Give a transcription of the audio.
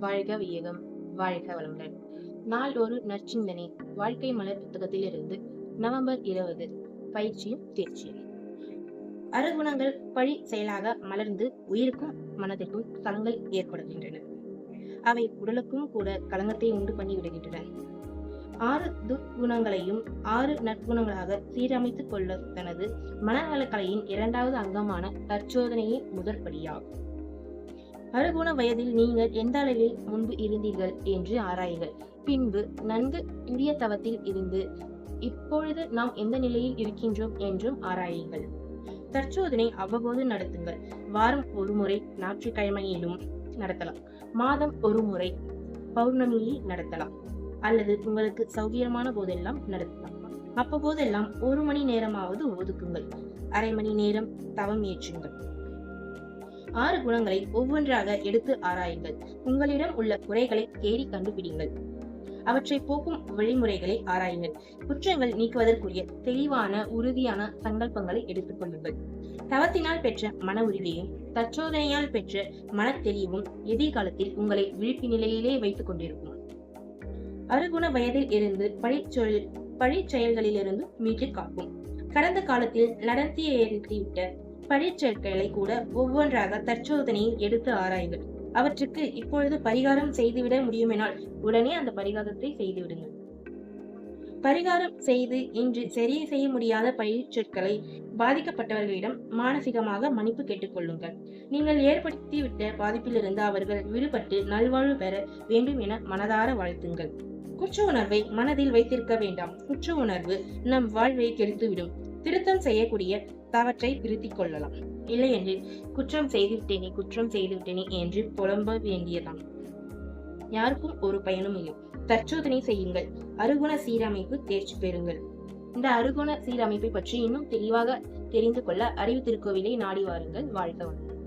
வாழ்க வியகம் வாழ்க வளமுடன். நாள் ஒரு நற்சிந்தனை. வாழ்க்கை மலர் புத்தகத்திலிருந்து நவம்பர் இருபது. பயிற்சியும் தேர்ச்சியும். அருகுணங்கள் பழி செயலாக மலர்ந்து உயிருக்கும் மனதிற்கும் தளங்கள் ஏற்படுகின்றன. அவை உடலுக்கும் கூட களங்கத்தை உண்டு பண்ணி விடுகின்றன. ஆறு துர்குணங்களையும் ஆறு நற்குணங்களாக சீரமைத்துக் கொள்ள தனது மனநலக்கலையின் இரண்டாவது அங்கமான தற்சோதனையே முதற்படியாகும். அறுகுண வயதில் நீங்கள் எந்த அளவில் முன்பு இருந்தீர்கள் என்று ஆராயுங்கள். பின்பு நன்கு உரிய தவத்தில் இருந்து இப்பொழுது நாம் எந்த நிலையில் இருக்கின்றோம் என்றும் ஆராயுங்கள். தற்சோதனை அவ்வப்போது நடத்துங்கள். வாரம் ஒரு முறை ஞாயிற்றுக்கிழமையிலும் நடத்தலாம். மாதம் ஒரு முறை பௌர்ணமியில் நடத்தலாம். அல்லது உங்களுக்கு சௌகரியமான போதெல்லாம் நடத்தலாம். அப்போதெல்லாம் ஒரு மணி நேரமாவது ஒதுக்குங்கள். அரை மணி நேரம் தவம் ஏற்றுங்கள். ஆறு குணங்களை ஒவ்வொன்றாக எடுத்து ஆராயுங்கள். உங்களிடம் உள்ள குறைகளை தேடி கண்டுபிடிங்கள் அவற்றை போக்கும் வழிமுறைகளை ஆராயுங்கள். குற்றங்கள் நீக்குவதற்குரிய தெளிவான உறுதியான சங்கல்பங்களை எடுத்துக் கொள்ளுங்கள். தவத்தினால் பெற்ற மன உறுதியும் தற்சோதனையால் பெற்ற மன தெளிவும் எதிர்காலத்தில் உங்களை விழிப்பு நிலையிலே வைத்துக் கொண்டிருக்கும். அருகுண வயதில் இருந்து பழிச்சொல் பழி செயல்களிலிருந்து மீட்டு காக்கும் கடந்த காலத்தில் நடத்திய பழிச்சொற்களை கூட ஒவ்வொன்றாக தற்சோதனையில் எடுத்து ஆராயுங்கள். அவற்றுக்கு இப்பொழுது பரிகாரம் செய்துவிட முடியுமெனால் உடனே அந்த பரிகாரத்தை செய்து விடுங்கள். பரிகாரம் செய்து இன்று சரி செய்ய முடியாத பயிற்சொற்களை பாதிக்கப்பட்டவர்களிடம் மானசீகமாக மன்னிப்பு கேட்டுக்கொள்ளுங்கள் நீங்கள் ஏற்படுத்திவிட்ட பாதிப்பிலிருந்து அவர்கள் விடுபட்டு நல்வாழ்வு பெற வேண்டும் என மனதார வாழ்த்துங்கள். குற்ற உணர்வை மனதில் வைத்திருக்க வேண்டாம். குற்ற உணர்வு நம் வாழ்வை கெடுத்துவிடும். திருத்தம் செய்யக்கூடிய தவற்றை திருத்திக் கொள்ளலாம். இல்லையெனில் குற்றம் செய்துவிட்டேனே குற்றம் செய்துவிட்டேனே என்று புலம்ப வேண்டியதான் யாருக்கும் ஒரு பயனும் இல்லை. தற்சோதனை செய்யுங்கள். அருகுண சீரமைப்பு தேர்ச்சி பெறுங்கள். இந்த அருகுண சீரமைப்பை பற்றி இன்னும் தெளிவாக தெரிந்து கொள்ள அறிவு திருக்கோவிலை நாடி வாருங்கள். வாழ்க வளமுடன்.